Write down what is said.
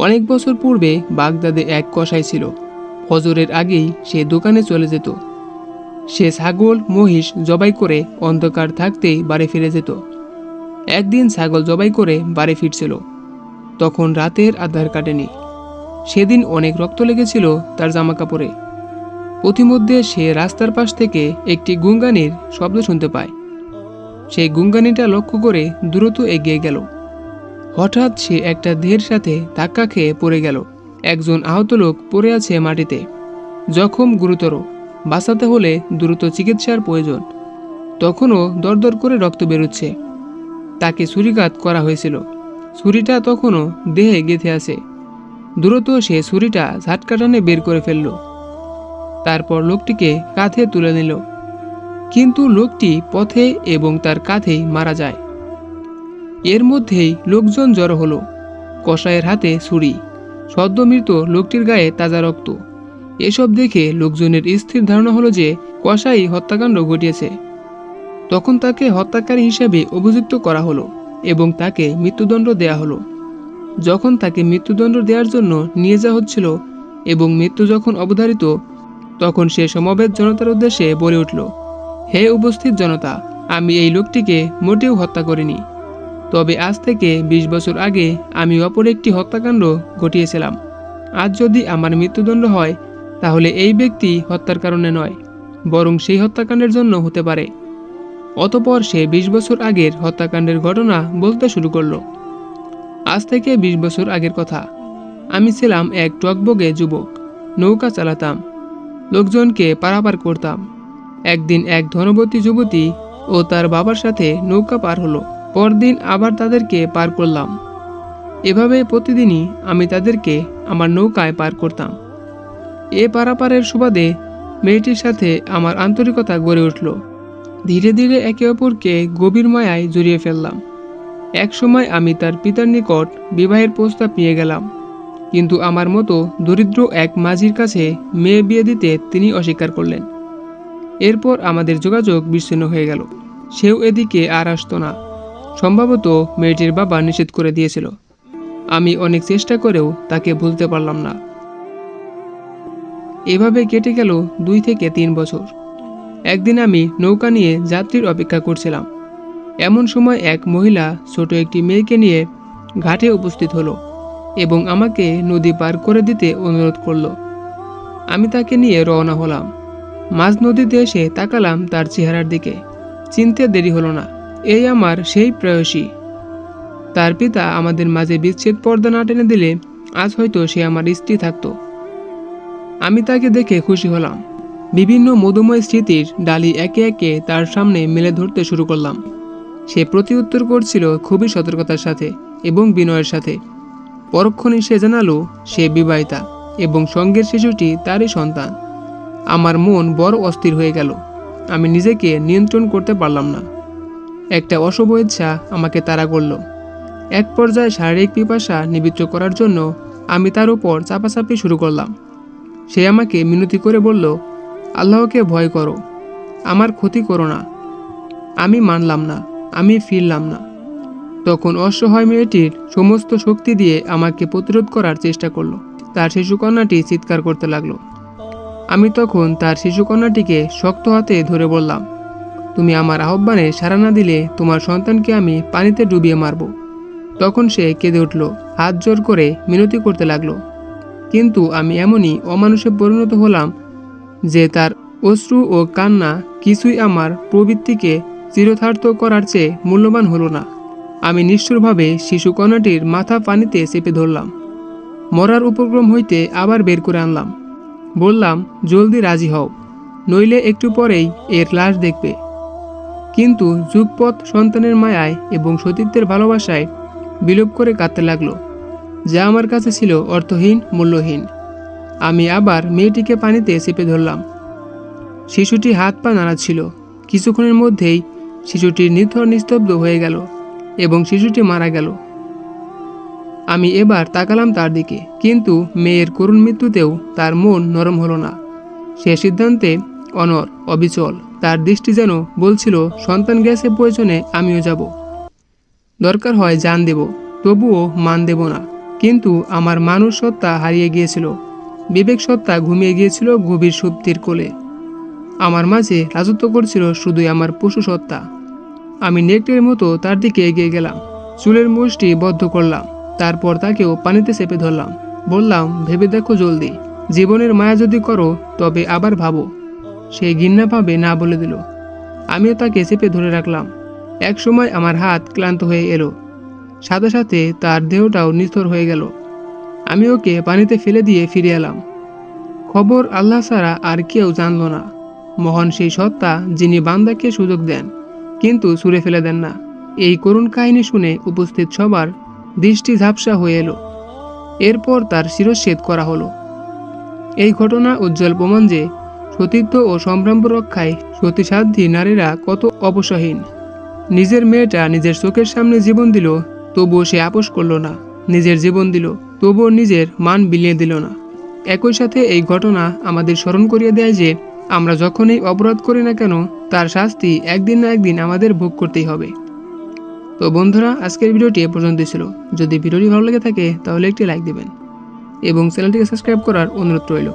অনেক বছর পূর্বে বাগদাদে এক কষাই ছিল। ফজরের আগেই সে দোকানে চলে যেত। সে ছাগল, মহিষ জবাই করে অন্ধকার থাকতেই বাড়ি ফিরে যেত। একদিন ছাগল জবাই করে বাড়ি ফিরছিল। তখন রাতের আধার কাটেনি। সেদিন অনেক রক্ত লেগেছিল তার জামা কাপড়ে পথিমধ্যে সে রাস্তার পাশ থেকে একটি গুঙ্গানির শব্দ শুনতে পায়। সেই গুঙ্গানিটা লক্ষ্য করে দ্রুত এগিয়ে গেল। হঠাৎ সে একটা দেহের সাথে ধাক্কা খেয়ে পড়ে গেল। একজন আহত লোক পড়ে আছে মাটিতে। জখম গুরুতর। বাঁচাতে হলে দ্রুত চিকিৎসার প্রয়োজন। তখনও দরদর করে রক্ত বেরোচ্ছে। তাকে ছুরিঘাত করা হয়েছিল। ছুরিটা তখনও দেহে গেঁথে আছে। দ্রুত সে ছুরিটা ঝাটকাটানে বের করে ফেলল। তারপর লোকটিকে কাঁধে তুলে নিল। কিন্তু লোকটি পথে এবং তার কাঁধেই মারা যায়। এর মধ্যেই লোকজন জড়ো হলো। কসাইয়ের হাতে ছুরি। সদ্য মৃত লোকটির গায়ে তাজা রক্ত। এসব দেখে লোকজনের স্থির ধারণা হলো যে কসাই হত্যাকাণ্ড ঘটিয়েছে। তখন তাকে হত্যাকারী হিসেবে অভিযুক্ত করা হলো এবং তাকে মৃত্যুদণ্ড দেয়া হলো। যখন তাকে মৃত্যুদণ্ড দেওয়ার জন্য নিয়ে যাওয়া হচ্ছিল এবং মৃত্যু যখন অবধারিত, তখন সে সমবেত জনতার উদ্দেশ্যে বলে উঠল, হে উপস্থিত জনতা, আমি এই লোকটিকে মোটেও হত্যা করিনি। তবে আজ থেকে ২০ বছর আগে আমি অপর একটি হত্যাকাণ্ড ঘটিয়েছিলাম। আজ যদি আমার মৃত্যুদণ্ড হয়, তাহলে এই ব্যক্তি হত্যার কারণে নয়, বরং সেই হত্যাকাণ্ডের জন্য হতে পারে। অতপর সে ২০ বছর আগের হত্যাকাণ্ডের ঘটনা বলতে শুরু করল। আজ থেকে ২০ বছর আগের কথা। আমি ছিলাম এক টকবগে যুবক, নৌকা চালাতাম, লোকজনকে পারাপার করতাম। একদিন এক ধনবতী যুবতী ও তার বাবার সাথে নৌকা পার হলো। পরদিন আবার তাদেরকে পার করলাম। এভাবে প্রতিদিনই আমি তাদেরকে আমার নৌকায় পার করতাম। এ পারাপারের সুবাদে মেয়েটির সাথে আমার আন্তরিকতা গড়ে উঠল। ধীরে ধীরে একে অপরকে গভীর মায়ায় জড়িয়ে ফেললাম। একসময় আমি তার পিতার নিকট বিবাহের প্রস্তাব নিয়ে গেলাম। কিন্তু আমার মতো দরিদ্র এক মাঝির কাছে মেয়ে বিয়ে দিতে তিনি অস্বীকার করলেন। এরপর আমাদের যোগাযোগ বিচ্ছিন্ন হয়ে গেল। সেও এদিকে আর আসতো না। সম্ভবত মেয়েটির বাবা নিষেধ করে দিয়েছিল। আমি অনেক চেষ্টা করেও তাকে ভুলতে পারলাম না। এভাবে কেটে গেল দুই থেকে তিন বছর। একদিন আমি নৌকা নিয়ে যাত্রীর অপেক্ষা করছিলাম। এমন সময় এক মহিলা ছোট একটি মেয়েকে নিয়ে ঘাটে উপস্থিত হলো এবং আমাকে নদী পার করে দিতে অনুরোধ করল। আমি তাকে নিয়ে রওনা হলাম। মাঝ নদীতে এসে তাকালাম তার চেহারার দিকে। চিনতে দেরি হলো না। এই আমার সেই প্রেয়সী। তার পিতা আমাদের মাঝে বিচ্ছেদ পর্দা না টেনে দিলে আজ হয়তো সে আমার স্ত্রী থাকত। আমি তাকে দেখে খুশি হলাম। বিভিন্ন মধুময় স্মৃতির ডালি একে একে তার সামনে মেলে ধরতে শুরু করলাম। সে প্রতিউত্তর করছিল খুবই সতর্কতার সাথে এবং বিনয়ের সাথে। পরক্ষণে সে জানালো, সে বিবাহিতা এবং সঙ্গের শিশুটি তারই সন্তান। আমার মন বড় অস্থির হয়ে গেল। আমি নিজেকে নিয়ন্ত্রণ করতে পারলাম না। একটা অশুভ ইচ্ছা আমাকে তাড়া করল। এক পর্যায়ে শারীরিক পিপাসা নিবৃত্ত করার জন্য আমি তার উপর চাপাচাপি শুরু করলাম। সে আমাকে মিনতি করে বলল, আল্লাহকে ভয় করো, আমার ক্ষতি করো না। আমি মানলাম না, আমি ফিরলাম না। তখন অসহায় মেয়েটির সমস্ত শক্তি দিয়ে আমাকে প্রতিরোধ করার চেষ্টা করল। তার শিশুকন্যাটি চিৎকার করতে লাগল। আমি তখন তার শিশুকন্যাটিকে শক্ত হাতে ধরে বললাম তুমি আমার আহ্বানে সাড়া না দিলে তোমার সন্তানকে আমি পানিতে ডুবিয়ে মারব। তখন সে কেঁদে উঠল, হাত জোর করে মিনতি করতে লাগল। কিন্তু আমি এমনই অমানুষে পরিণত হলাম যে তার অশ্রু ও কান্না কিছুই আমার প্রবৃত্তিকে চিরথার্থ করার চেয়ে মূল্যবান হলো না। আমি নিষ্ঠুরভাবে শিশুকন্যাটির মাথা পানিতে চেপে ধরলাম। মরার উপক্রম হইতে আবার বের করে আনলাম। বললাম, জলদি রাজি হও, নইলে একটু পরেই এর লাশ দেখবে। কিন্তু যুগপথ সন্তানের মায়ায় এবং সতীত্বের ভালোবাসায় বিলোপ করে কাঁদতে লাগল। যা আমার কাছে ছিল অর্থহীন, মূল্যহীন। আমি আবার মেয়েটিকে পানিতে চেপে ধরলাম। শিশুটি হাত পা নাড়াচ্ছিল। কিছুক্ষণের মধ্যেই শিশুটির নিথর নিস্তব্ধ হয়ে গেল এবং শিশুটি মারা গেল। আমি এবার তাকালাম তার দিকে, কিন্তু মেয়ের করুণ মৃত্যুতেও তার মন নরম হলো না। সে সিদ্ধান্তে অনর অবিচল। তার দৃষ্টি যেন বলছিল, সন্তান গেছে প্রয়োজনে আমিও যাব। দরকার হয় জান দেব, তবুও মান দেব না। কিন্তু আমার মানুষ সত্তা হারিয়ে গিয়েছিল। বিবেক সত্তা ঘুমিয়ে গিয়েছিল গভীর সুপ্তির কোলে। আমার মাঝে রাজত্ব করছিল শুধুই আমার পশু সত্তা। আমি নেকটের মতো তার দিকে এগিয়ে গেলাম, চুলের মুষ্টি বদ্ধ করলাম, তারপর তাকেও পানিতে চেপে ধরলাম। বললাম, ভেবে দেখো জলদি, জীবনের মায়া যদি করো, তবে আবার ভাবো। সে ঘৃণা পাবে না বলে দিল। আমিও তাকে চেপে ধরে রাখলাম। এক সময় আমার হাত ক্লান্ত হয়ে এলো। সাথে সাথে তার দেহটাও নিথর হয়ে গেল। আমি ওকে পানিতে ফেলে দিয়ে ফিরে এলাম। খবর আল্লাহ ছাড়া আর কেউ জানল না। মহান সেই সত্তা যিনি বান্দাকে সুযোগ দেন, কিন্তু ছুঁড়ে ফেলে দেন না। এই করুণ কাহিনী শুনে উপস্থিত সবার দৃষ্টি ঝাপসা হয়ে এলো। এরপর তার শিরচ্ছেদ করা হলো। এই ঘটনা উজ্জ্বল প্রমাণ যে সতীত্ব ও সম্ভ্রাম্য রক্ষায় সতীসাধ্যী নারীরা কত অবসহীন নিজের মেয়েটা নিজের চোখের সামনে জীবন দিল, তবুও সে আপোষ করল না। নিজের জীবন দিল, তবুও নিজের মান বিলিয়ে দিল না। একই সাথে এই ঘটনা আমাদের স্মরণ করিয়ে দেয় যে, আমরা যখনই অপরাধ করি না কেন, তার শাস্তি একদিন না একদিন আমাদের ভোগ করতেই হবে। তো বন্ধুরা, আজকের ভিডিওটি এ পর্যন্ত ছিল। যদি ভিডিওটি ভালো লেগে থাকে, তাহলে একটি লাইক দেবেন। এবং চ্যানেলটিকে সাবস্ক্রাইব করার অনুরোধ রইল।